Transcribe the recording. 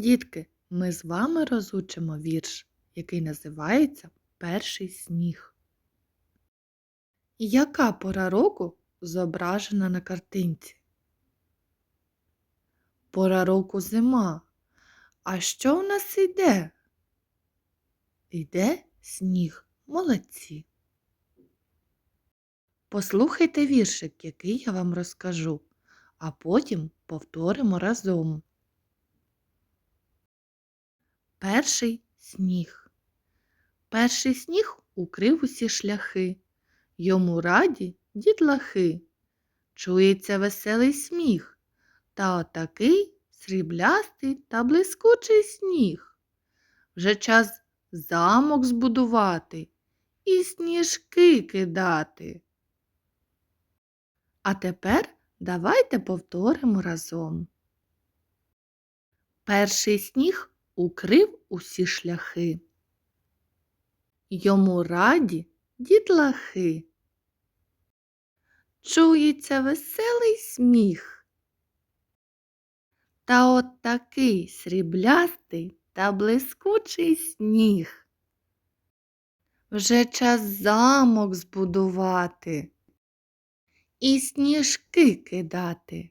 Дітки, ми з вами розучимо вірш, який називається Перший сніг. Яка пора року зображена на картинці? Пора року зима. А що в нас йде? Йде сніг. Молодці. Послухайте віршик, який я вам розкажу, а потім повторимо разом. Перший сніг. Перший сніг укрив усі шляхи. Йому раді дітлахи. Чується веселий сміх. Та отакий сріблястий та блискучий сніг. Вже час замок збудувати і сніжки кидати. А тепер давайте повторимо разом. Перший сніг укрив усі шляхи. Йому раді дітлахи. Чується веселий сміх. Та от такий сріблястий та блискучий сніг. Вже час замок збудувати і сніжки кидати.